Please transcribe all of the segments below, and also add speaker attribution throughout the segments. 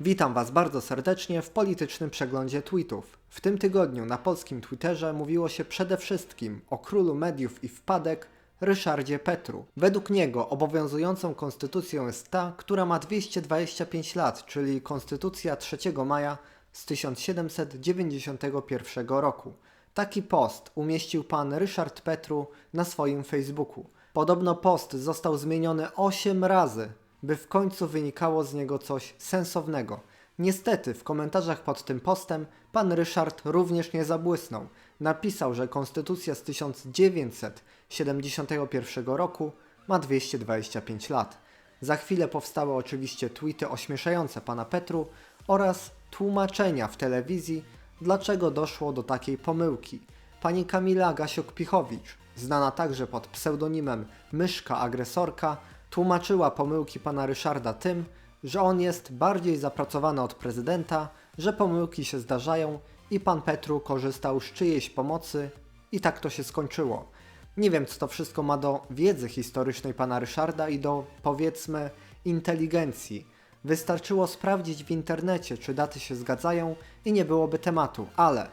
Speaker 1: Witam Was bardzo serdecznie w politycznym przeglądzie tweetów. W tym tygodniu na polskim Twitterze mówiło się przede wszystkim o królu mediów i wpadek Ryszardzie Petru. Według niego obowiązującą konstytucją jest ta, która ma 225 lat, czyli konstytucja 3 maja z 1791 roku. Taki post umieścił pan Ryszard Petru na swoim Facebooku. Podobno post został zmieniony 8 razy, by w końcu wynikało z niego coś sensownego. Niestety w komentarzach pod tym postem pan Ryszard również nie zabłysnął. Napisał, że konstytucja z 1971 roku ma 225 lat. Za chwilę powstały oczywiście tweety ośmieszające pana Petru oraz tłumaczenia w telewizji, dlaczego doszło do takiej pomyłki. Pani Kamila Gasiuk-Pichowicz, znana także pod pseudonimem Myszka Agresorka, tłumaczyła pomyłki pana Ryszarda tym, że on jest bardziej zapracowany od prezydenta, że pomyłki się zdarzają i pan Petru korzystał z czyjejś pomocy i tak to się skończyło. Nie wiem, co to wszystko ma do wiedzy historycznej pana Ryszarda i do, powiedzmy, inteligencji. Wystarczyło sprawdzić w internecie, czy daty się zgadzają i nie byłoby tematu, ale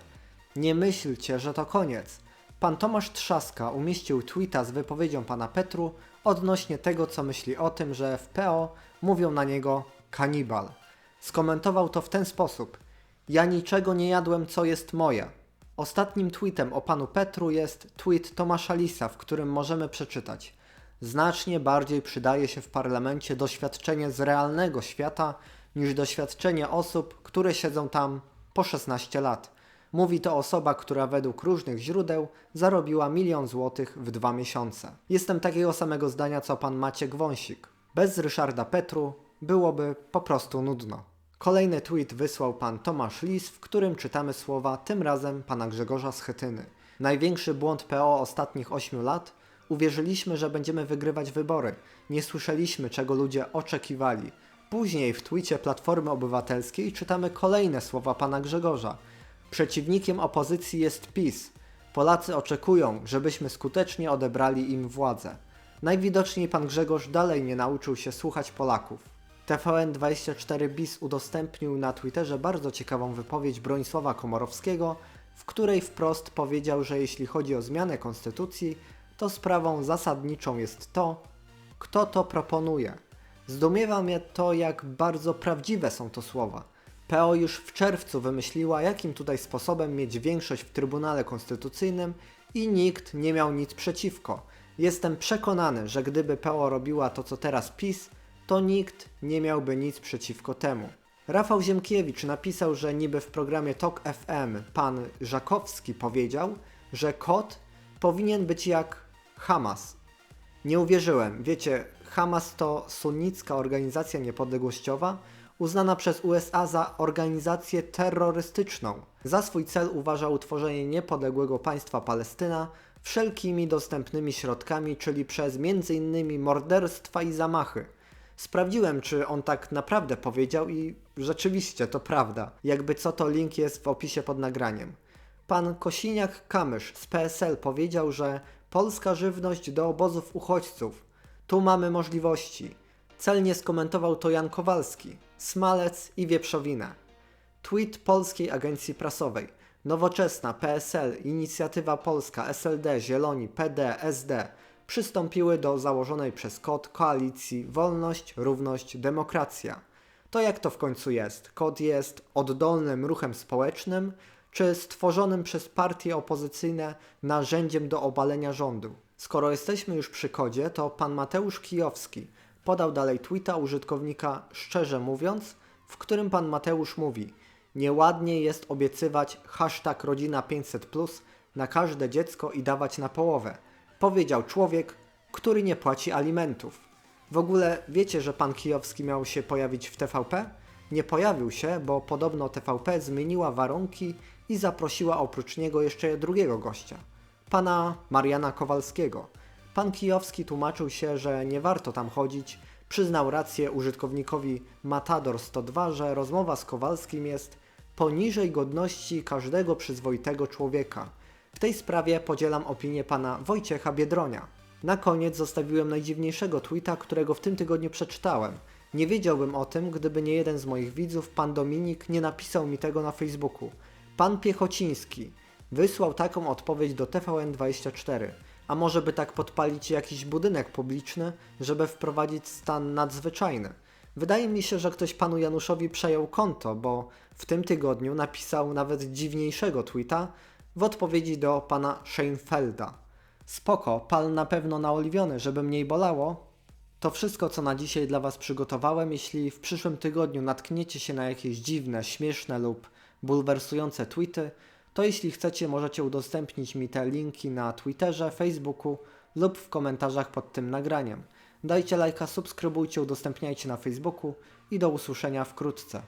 Speaker 1: nie myślcie, że to koniec. Pan Tomasz Trzaska umieścił tweeta z wypowiedzią pana Petru odnośnie tego, co myśli o tym, że w PO mówią na niego kanibal. Skomentował to w ten sposób: Ja niczego nie jadłem, co jest moje. Ostatnim tweetem o panu Petru jest tweet Tomasza Lisa, w którym możemy przeczytać: Znacznie bardziej przydaje się w parlamencie doświadczenie z realnego świata niż doświadczenie osób, które siedzą tam po 16 lat. Mówi to osoba, która według różnych źródeł zarobiła milion złotych w dwa miesiące. Jestem takiego samego zdania co pan Maciek Wąsik. Bez Ryszarda Petru byłoby po prostu nudno. Kolejny tweet wysłał pan Tomasz Lis, w którym czytamy słowa tym razem pana Grzegorza Schetyny. Największy błąd PO ostatnich 8 lat? Uwierzyliśmy, że będziemy wygrywać wybory. Nie słyszeliśmy, czego ludzie oczekiwali. Później w twicie Platformy Obywatelskiej czytamy kolejne słowa pana Grzegorza. Przeciwnikiem opozycji jest PiS. Polacy oczekują, żebyśmy skutecznie odebrali im władzę. Najwidoczniej pan Grzegorz dalej nie nauczył się słuchać Polaków. TVN24 BIS udostępnił na Twitterze bardzo ciekawą wypowiedź Bronisława Komorowskiego, w której wprost powiedział, że jeśli chodzi o zmianę konstytucji, to sprawą zasadniczą jest to, kto to proponuje. Zdumiewa mnie to, jak bardzo prawdziwe są to słowa. PO już w czerwcu wymyśliła, jakim tutaj sposobem mieć większość w Trybunale Konstytucyjnym i nikt nie miał nic przeciwko. Jestem przekonany, że gdyby PO robiła to, co teraz PiS, to nikt nie miałby nic przeciwko temu. Rafał Ziemkiewicz napisał, że niby w programie Talk FM pan Żakowski powiedział, że KOT powinien być jak Hamas. Nie uwierzyłem. Wiecie, Hamas to sunnicka organizacja niepodległościowa, uznana przez USA za organizację terrorystyczną. Za swój cel uważa utworzenie niepodległego państwa Palestyna wszelkimi dostępnymi środkami, czyli przez m.in. morderstwa i zamachy. Sprawdziłem, czy on tak naprawdę powiedział i rzeczywiście to prawda. Jakby co to link jest w opisie pod nagraniem. Pan Kosiniak-Kamysz z PSL powiedział, że polska żywność do obozów uchodźców. Tu mamy możliwości. Celnie skomentował to Jan Kowalski, Smalec i Wieprzowina. Tweet Polskiej Agencji Prasowej. Nowoczesna, PSL, Inicjatywa Polska, SLD, Zieloni, PD, SD przystąpiły do założonej przez KOD koalicji Wolność, Równość, Demokracja. To jak to w końcu jest? KOD jest oddolnym ruchem społecznym, czy stworzonym przez partie opozycyjne narzędziem do obalenia rządu? Skoro jesteśmy już przy kodzie, to pan Mateusz Kijowski podał dalej tweeta użytkownika szczerze mówiąc, w którym pan Mateusz mówi Nieładnie jest obiecywać hashtag rodzina 500 na każde dziecko i dawać na połowę. Powiedział człowiek, który nie płaci alimentów. W ogóle wiecie, że pan Kijowski miał się pojawić w TVP? Nie pojawił się, bo podobno TVP zmieniła warunki i zaprosiła oprócz niego jeszcze drugiego gościa, pana Mariana Kowalskiego. Pan Kijowski tłumaczył się, że nie warto tam chodzić, przyznał rację użytkownikowi Matador102, że rozmowa z Kowalskim jest poniżej godności każdego przyzwoitego człowieka. W tej sprawie podzielam opinię pana Wojciecha Biedronia. Na koniec zostawiłem najdziwniejszego tweeta, którego w tym tygodniu przeczytałem. Nie wiedziałbym o tym, gdyby nie jeden z moich widzów, pan Dominik, nie napisał mi tego na Facebooku. Pan Piechociński wysłał taką odpowiedź do TVN24. A może by tak podpalić jakiś budynek publiczny, żeby wprowadzić stan nadzwyczajny? Wydaje mi się, że ktoś panu Januszowi przejął konto, bo w tym tygodniu napisał nawet dziwniejszego tweeta w odpowiedzi do pana Scheinfelda. Spoko, pal na pewno naoliwiony, żeby mniej bolało. To wszystko, co na dzisiaj dla Was przygotowałem. Jeśli w przyszłym tygodniu natkniecie się na jakieś dziwne, śmieszne lub bulwersujące tweety, to jeśli chcecie, możecie udostępnić mi te linki na Twitterze, Facebooku lub w komentarzach pod tym nagraniem. Dajcie lajka, subskrybujcie, udostępniajcie na Facebooku i do usłyszenia wkrótce.